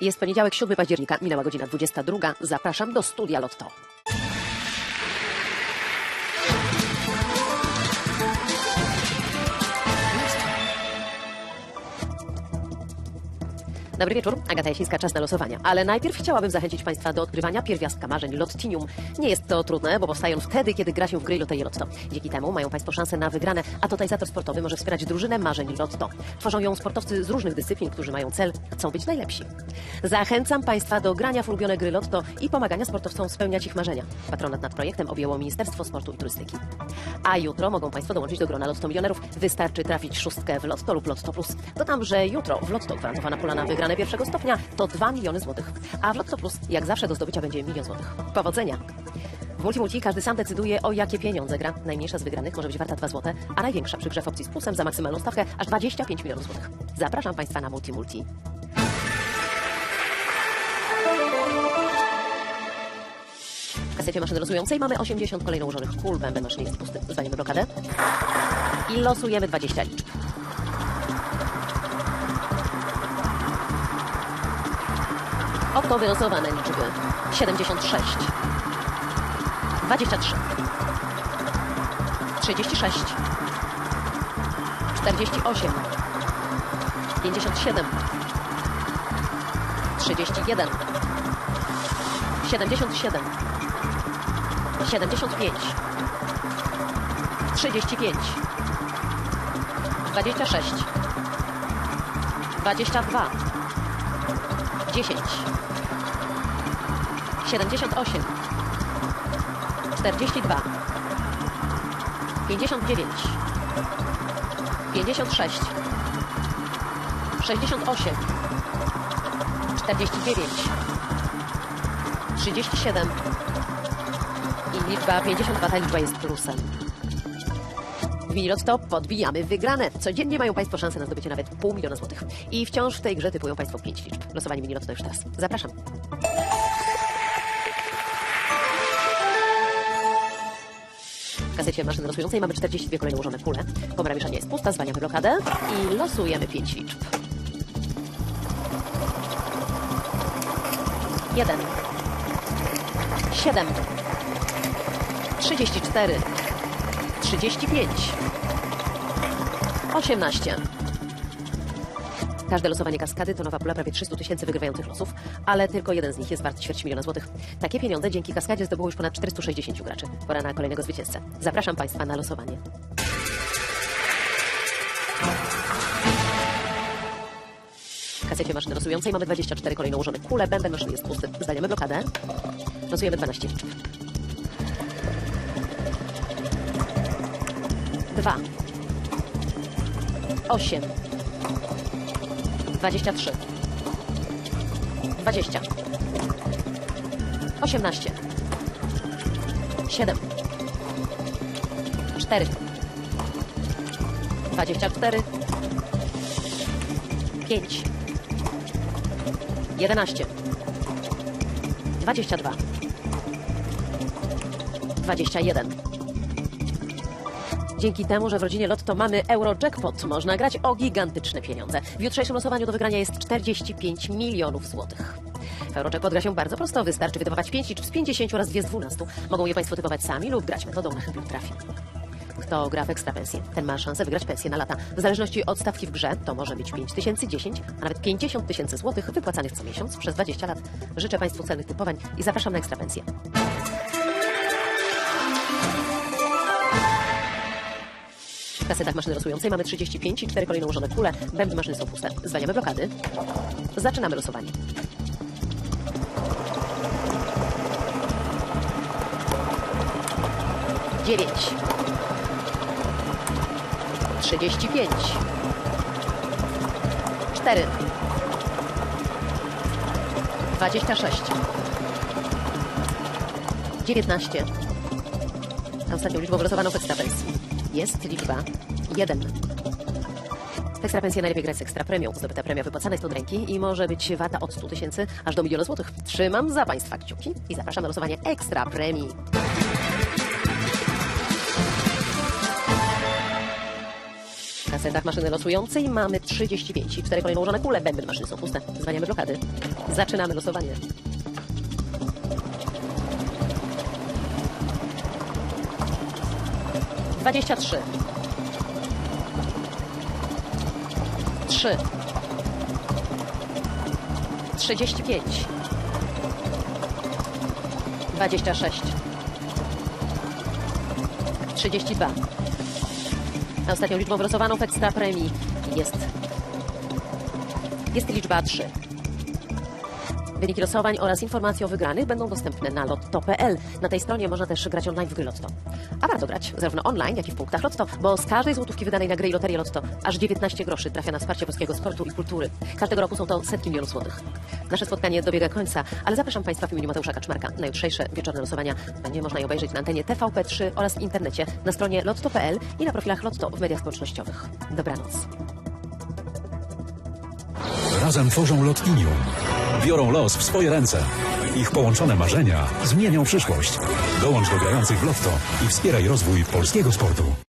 Jest poniedziałek, 7 października, minęła godzina 22. Zapraszam do studia Lotto. Dobry wieczór, Agata Jasińska, czas na losowania. Ale najpierw chciałabym zachęcić Państwa do odkrywania pierwiastka marzeń Lottinium. Nie jest to trudne, bo powstają wtedy, kiedy gra się w gry Loterie Lotto. Dzięki temu mają Państwo szansę na wygrane, a totalizator sportowy może wspierać drużynę marzeń Lotto. Tworzą ją sportowcy z różnych dyscyplin, którzy mają cel, chcą być najlepsi. Zachęcam Państwa do grania w ulubione gry Lotto i pomagania sportowcom spełniać ich marzenia. Patronat nad projektem objęło Ministerstwo Sportu i Turystyki. A jutro mogą Państwo dołączyć do grona Lotto Milionerów. Wystarczy trafić szóstkę w Lotto lub Lotto Plus. Dodam, że jutro w Lotto gwarantowana pula na wygrane pierwszego stopnia to 2 miliony złotych. A w Lotto Plus jak zawsze do zdobycia będzie milion złotych. Powodzenia! W Multimulti każdy sam decyduje o jakie pieniądze gra. Najmniejsza z wygranych może być warta 2 zł, a największa przy grze w opcji z plusem za maksymalną stawkę aż 25 milionów złotych. Zapraszam Państwa na Multimulti. W kasecie maszyny losującej mamy 80 kolejno ułożonych kul. Bęben maszyny jest pusty. Zwalniamy blokadę. I losujemy 20 liczb. Oto wylosowane liczby. 76. 23. 36. 48. 57. 31. 77. 75. 35. 26. 22. 10. 78. 42. 59. 56. 68. 49. 37. I liczba 52, ta liczba jest plusem. W Minilotto podbijamy wygrane. Codziennie mają Państwo szansę na zdobycie nawet pół miliona złotych. I wciąż w tej grze typują Państwo 5 liczb. Losowanie Minilotto już teraz. Zapraszam. Kasecie maszyny losującej mamy 42 kolejne ułożone kule. Komora mieszania jest pusta, zwalniamy blokadę i losujemy 5 liczb. 1 7 34 35 18 Każde losowanie kaskady to nowa pula prawie 300 tysięcy wygrywających losów, ale tylko jeden z nich jest wart ćwierć miliona złotych. Takie pieniądze dzięki kaskadzie zdobyło już ponad 460 graczy. Pora na kolejnego zwycięzcę. Zapraszam Państwa na losowanie. Kasecie maszyny losującej mamy 24 kolejno ułożone kule, bęben maszyny jest pusty. Zdajemy blokadę. Losujemy 12 liczb. 2 8 23 20 18 7 4 24 5 11 22 21 Dzięki temu, że w rodzinie Lotto mamy Eurojackpot, można grać o gigantyczne pieniądze. W jutrzejszym losowaniu do wygrania jest 45 milionów złotych. W Eurojackpot gra się bardzo prosto. Wystarczy wytypować 5 liczb z 50 oraz 2 z 12. Mogą je Państwo typować sami lub grać metodą na chybił trafi. Kto gra w ekstra pensję, ten ma szansę wygrać pensję na lata. W zależności od stawki w grze to może być 5 tysięcy, 10, a nawet 50 tysięcy złotych wypłacanych co miesiąc przez 20 lat. Życzę Państwu celnych typowań i zapraszam na ekstra pensję. W kasetach maszyny losującej mamy 35 i 4 kolejno ułożone kule. Bębny maszyny są puste. Zwalniamy blokady. Zaczynamy losowanie. Dziewięć. Trzydzieści pięć. Cztery. Dwadzieścia sześć. Dziewiętnaście. Ostatnią liczbą wylosowaną w ekstrapensji jest liczba 1. W ekstra pensję najlepiej grać z ekstra premią. Zdobyta premia wypłacana jest od ręki i może być warta od 100 tysięcy aż do miliona złotych. Trzymam za Państwa kciuki i zapraszam na losowanie ekstra premii. Kasetach maszyny losującej mamy 35 i cztery kolejno ułożone kule. Bęby maszyny są puste. Zwalniamy blokady. Zaczynamy losowanie. Dwadzieścia trzy. Trzy. Trzydzieści pięć. Dwadzieścia sześć. Trzydzieści dwa. A ostatnią liczbą wylosowaną w ekstra premii jest, jest liczba 3. Wyniki losowań oraz informacje o wygranych będą dostępne na lotto.pl. Na tej stronie można też grać online w gry Lotto. A warto grać zarówno online, jak i w punktach Lotto, bo z każdej złotówki wydanej na gry i loterię Lotto aż 19 groszy trafia na wsparcie polskiego sportu i kultury. Każdego roku są to setki milionów złotych. Nasze spotkanie dobiega końca, ale zapraszam Państwa w imieniu Mateusza Kaczmarka na jutrzejsze wieczorne losowania. Będzie można je obejrzeć na antenie TVP3 oraz w internecie na stronie lotto.pl i na profilach Lotto w mediach społecznościowych. Dobranoc. Razem tworzą Lotinium. Biorą los w swoje ręce. Ich połączone marzenia zmienią przyszłość. Dołącz do grających w Lotto i wspieraj rozwój polskiego sportu.